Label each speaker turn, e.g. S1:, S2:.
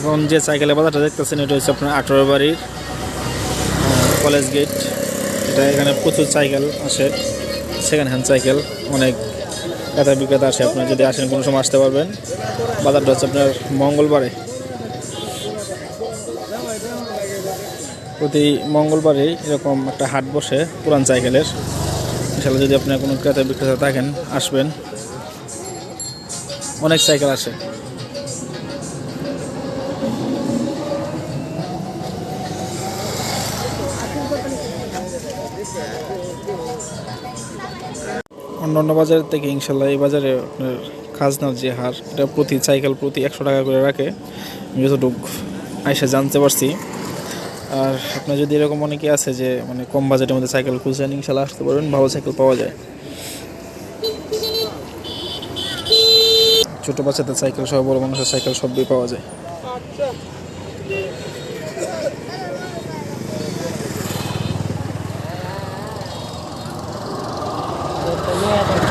S1: এখন যে সাইকেলের বাজারটা দেখতেছেন, এটা হচ্ছে আপনার আঠারো বাড়ির কলেজ গেট। এটা এখানে প্রচুর সাইকেল আসে সেকেন্ড হ্যান্ড সাইকেল, অনেক ক্রেতা বিক্রেতা আসে। আপনার যদি আসেন, কোনো সময় আসতে পারবেন। বাজারটা হচ্ছে আপনার মঙ্গলবারে। প্রতি মঙ্গলবারে এরকম একটা হাট বসে পুরান সাইকেলের। ইনশাল্লাহ যদি আপনার কোনো ক্রেতা বিক্রেতা থাকেন, আসবেন। অনেক সাইকেল আসে। অন্যান্য বাজার থেকে ইনশাল্লাহ এই বাজারে আপনার খাজনার যে হার, এটা প্রতি সাইকেল প্রতি একশো টাকা করে রাখে। আমি যতটুকু আইসা জানতে পারছি। আর আপনার যদি এরকম অনেকে আছে যে মানে কম বাজেটের মধ্যে সাইকেল খুঁজছেন ইনশাল্লাহ আসতে পারবেন ভালো সাইকেল পাওয়া যায়। ছোটো বাচ্চাদের সাইকেল সহ বড় মানুষের সাইকেল সবই পাওয়া যায়। weather.